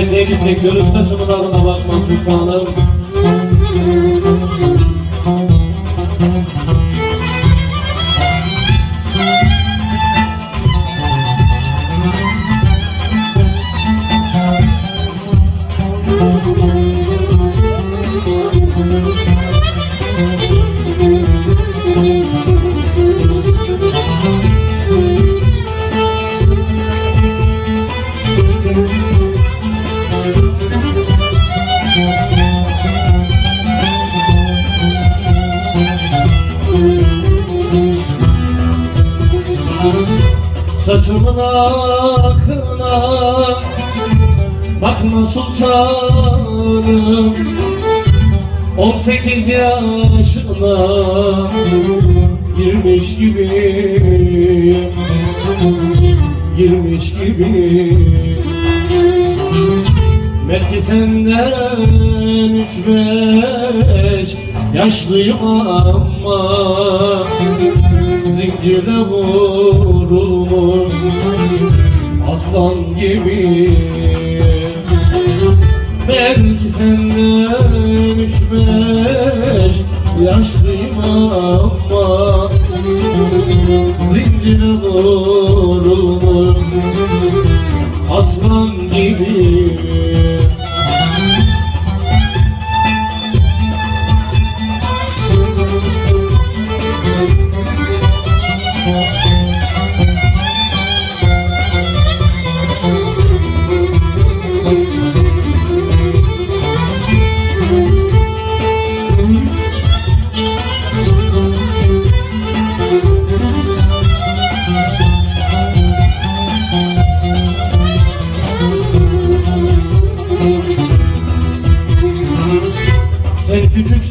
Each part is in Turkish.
Evet Elbis bekliyoruz. Saçımın alına bakma sultanım. Saçımın akına. Bakma sultanım 18 yaşına Girmiş gibi Girmiş gibi Belki senden üç beş Yaşlıyım ama Zincirle vurulmuş Aslan gibi. Belki senden üç beş Yaşlıyım ama Zincirle vurulmuş Aslan gibi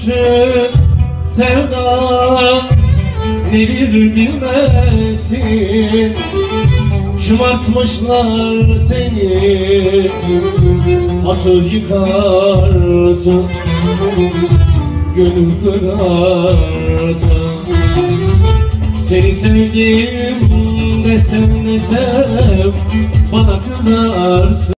Küçüksün sevda Nedir bilmesin. Şımartmışlar seni Hatır yıkarsın Gönül kırarsın. Seni sevdim desem desem Bana kızarsın